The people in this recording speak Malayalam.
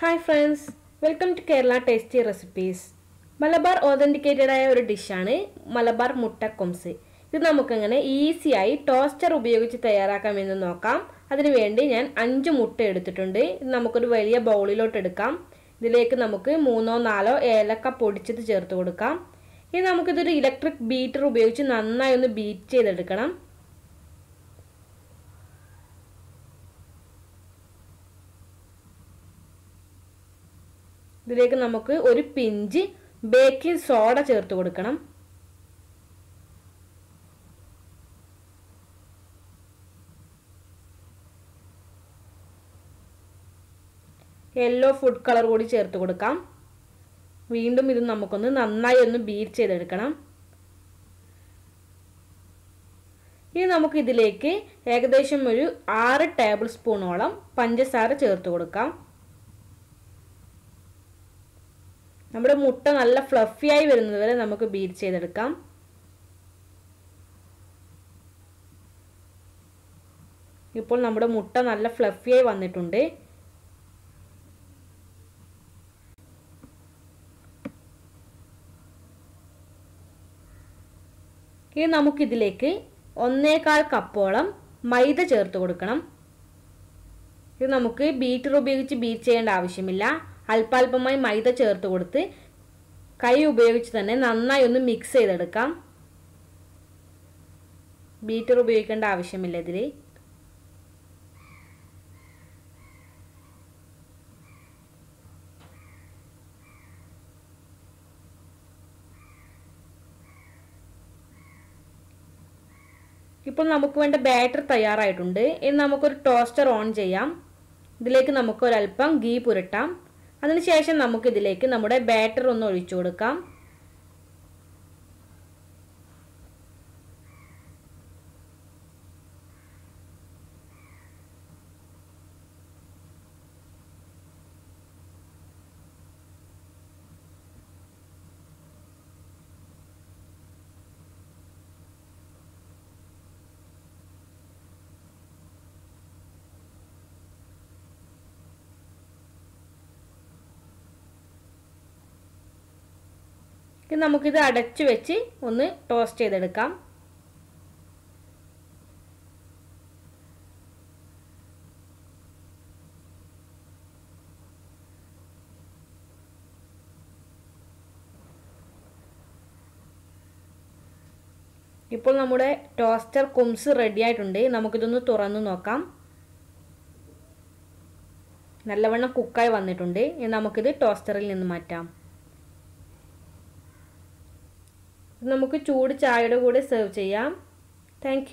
Hi friends welcome to Kerala tasty recipes Malabar authenticated ആയ ഒരു ഡിഷാണ് മലബാർ മുട്ട കൊംസ് ഇത് നമുക്കങ്ങനെ ഈസിയായി ടോസ്റ്റർ ഉപയോഗിച്ച് തയ്യാറാക്കാമെന്ന് നോക്കാം. അതിനുവേണ്ടി ഞാൻ അഞ്ച് മുട്ട എടുത്തിട്ടുണ്ട്. ഇത് നമുക്കൊരു വലിയ ബൗളിലോട്ട് എടുക്കാം. ഇതിലേക്ക് നമുക്ക് മൂന്നോ നാലോ ഏലക്ക പൊടിച്ചത് ചേർത്ത് കൊടുക്കാം. ഇനി നമുക്കിതൊരു ഇലക്ട്രിക് ബീറ്റർ ഉപയോഗിച്ച് നന്നായി ഒന്ന് ബീറ്റ് ചെയ്തെടുക്കണം. ഇതിലേക്ക് നമുക്ക് ഒരു പിഞ്ച് ബേക്കിംഗ് സോഡ ചേർത്ത് കൊടുക്കണം. യെല്ലോ ഫുഡ് കളർ കൂടി ചേർത്ത് കൊടുക്കാം. വീണ്ടും ഇത് നമുക്കൊന്ന് നന്നായി ഒന്ന് ബീറ്റ് ചെയ്തെടുക്കണം. ഇനി നമുക്ക് ഇതിലേക്ക് ഏകദേശം ഒരു ആറ് ടേബിൾ സ്പൂണോളം പഞ്ചസാര ചേർത്ത് കൊടുക്കാം. നമ്മുടെ മുട്ട നല്ല ഫ്ലഫി ആയി വരുന്നത് വരെ നമുക്ക് ബീറ്റ് ചെയ്തെടുക്കാം. ഇപ്പോൾ നമ്മുടെ മുട്ട നല്ല ഫ്ലഫി ആയി വന്നിട്ടുണ്ട്. ഇനി നമുക്കിതിലേക്ക് ഒന്നേകാൽ കപ്പോളം മൈദ ചേർത്ത് കൊടുക്കണം. ഇത് നമുക്ക് ബീറ്റർ ഉപയോഗിച്ച് ബീറ്റ് ചെയ്യേണ്ട ആവശ്യമില്ല. അല്പാൽപമായി മൈദ ചേർത്ത് കൊടുത്ത് കൈ ഉപയോഗിച്ച് തന്നെ നന്നായി ഒന്ന് മിക്സ് ചെയ്തെടുക്കാം. ബീറ്റർ ഉപയോഗിക്കേണ്ട ആവശ്യമില്ല ഇതിൽ ഇപ്പോൾ നമുക്ക് വേണ്ട ബാറ്റർ തയ്യാറായിട്ടുണ്ട്. ഇനി നമുക്കൊരു ടോസ്റ്റർ ഓൺ ചെയ്യാം. ഇതിലേക്ക് നമുക്ക് ഒരല്പം ഗീ പുരട്ടാം. അതിനുശേഷം നമുക്കിതിലേക്ക് നമ്മുടെ ബാറ്റർ ഒന്ന് ഒഴിച്ചു കൊടുക്കാം. ഇനി നമുക്കിത് അടച്ചു വെച്ച് ഒന്ന് ടോസ്റ്റ് ചെയ്തെടുക്കാം. ഇപ്പോൾ നമ്മുടെ ടോസ്റ്റർ കുംസ് റെഡി ആയിട്ടുണ്ട്. നമുക്കിതൊന്ന് തുറന്നു നോക്കാം. നല്ലവണ്ണം കുക്കായി വന്നിട്ടുണ്ട്. ഇനി നമുക്കിത് ടോസ്റ്ററിൽ നിന്ന് മാറ്റാം. നമുക്ക് ചൂട് ചായയുടെ കൂടെ സെർവ് ചെയ്യാം. താങ്ക്